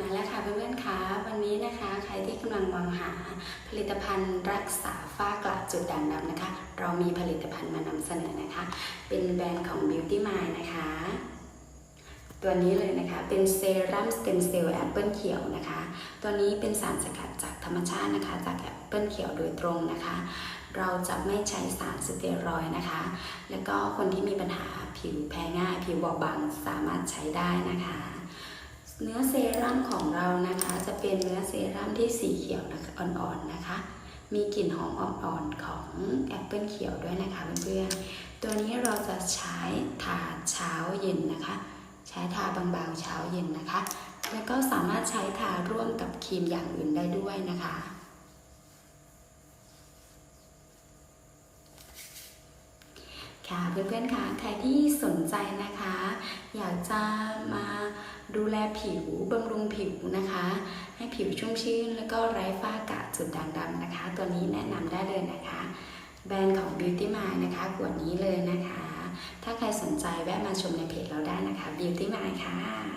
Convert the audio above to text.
มาแล้วค่ะเพื่อนๆคะวันนี้นะคะใครที่กำลังมองหาผลิตภัณฑ์รักษาฝ้ากระจุดด่างดำนะคะ เรามีผลิตภัณฑ์มานำเสนอนะคะ เป็นแบรนด์ของ Beauty Mind นะคะ ตัวนี้เลยนะคะเป็นเซรั่มสเต็มเซลล์แอปเปิลเขียวนะคะ ตัวนี้เป็นสารสกัดจากธรรมชาตินะคะ จากแอปเปิลเขียวโดยตรงนะคะ เราจะไม่ใช้สารสเตียรอยด์นะคะ แล้วก็คนที่มีปัญหาผิวแพ้ง่าย ผิวบอบบางสามารถใช้ได้นะคะ เนื้อเซรั่มของเรานะคะ จะเป็นเนื้อเซรั่มที่สีเขียวนะคะอ่อนๆนะคะ มีกลิ่นหอมอ่อนๆของแอปเปิลเขียวด้วยนะคะเพื่อนๆตัวนี้เราจะใช้ทาเช้าเย็นนะคะ ใช้ทาบางๆเช้าเย็นนะคะ แล้วก็สามารถใช้ทาร่วมกับครีมอย่างอื่นได้ด้วยนะคะค่ะเพื่อนๆค่ะใครที่สนใจนะคะ อยากจะ ดูแลผิวบำรุงผิวนะคะ ให้ผิวชุ่มชื่น แล้วก็ไร้ฝ้ากระจุดด่างดำนะคะ ตัวนี้แนะนำได้เลยนะคะ แบรนด์ของ Beauty Mind นะคะขวดนี้เลยนะคะ ถ้าใครสนใจแวะมาชมในเพจเราได้นะคะ Beauty Mind ค่ะ